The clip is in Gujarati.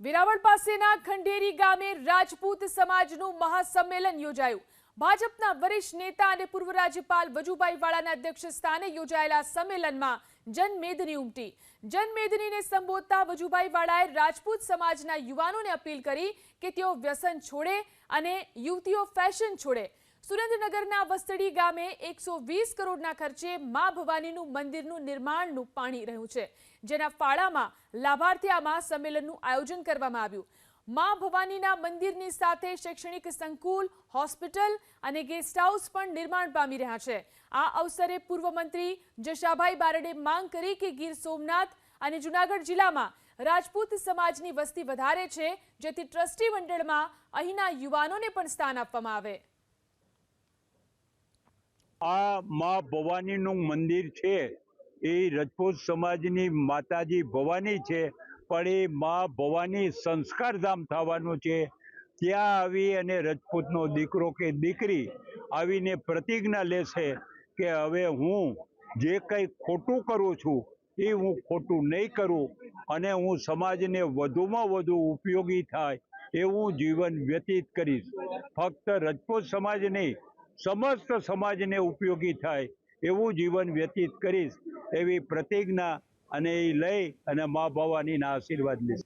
વેરાવળ પાસેના ખંડેરી ગામે રાજપૂત સમાજનું મહાસંમેલન યોજાયું. ભાજપના વરિષ્ઠ નેતા અને પૂર્વ રાજ્યપાલ વજુભાઈ વાળાના અધ્યક્ષ સ્થાને યોજાયેલા સંમેલનમાં જનમેદની ઉમટી. જનમેદનીને સંબોધતા વજુભાઈ વાળાએ રાજપૂત સમાજના યુવાનોને અપીલ કરી કે તેઓ વ્યસન છોડે અને યુવતીઓ ફેશન છોડે. સુરેન્દ્રનગરના વસ્તડી ગામે એકસો વીસ કરોડના ખર્ચે મા ભવાનીનું મંદિરનું નિર્માણનું પાણી રહ્યું છે, જેના ફાળામાં લાભાર્થીઓમાં સંમેલનનું આયોજન કરવામાં આવ્યું. મા ભવાનીના મંદિરની સાથે શૈક્ષણિક સંકુલ, હોસ્પિટલ અને ગેસ્ટ હાઉસ પણ નિર્માણ પામી રહ્યા છે. આ અવસરે પૂર્વ મંત્રી જશાભાઈ બારડે માંગ કરી કે ગીર સોમનાથ અને જુનાગઢ જિલ્લામાં રાજપૂત સમાજની વસ્તી વધારે છે, જેથી ટ્રસ્ટી મંડળમાં અહીંના યુવાનોને પણ સ્થાન આપવામાં આવે. આ મા ભવાનીનું મંદિર છે. એ રજપૂત સમાજની માતાજી ભવાની છે, પણ એ મા ભવાની સંસ્કારધામ થવાનું છે. ત્યાં આવી અને રજપૂતનો દીકરો કે દીકરી આવીને પ્રતિજ્ઞા લેશે કે હવે હું જે કંઈ ખોટું કરું છું, એ હું ખોટું નહીં કરું અને હું સમાજને વધુમાં વધુ ઉપયોગી થાય એવું જીવન વ્યતીત કરીશ. ફક્ત રજપૂત સમાજ નહીં સમસ્ત સમાજને ઉપયોગી થાય એવું જીવન વ્યતીત કરીશ એવી પ્રતિજ્ઞા અને એ લઈ અને મા ભવાનીના આશીર્વાદ લઈશ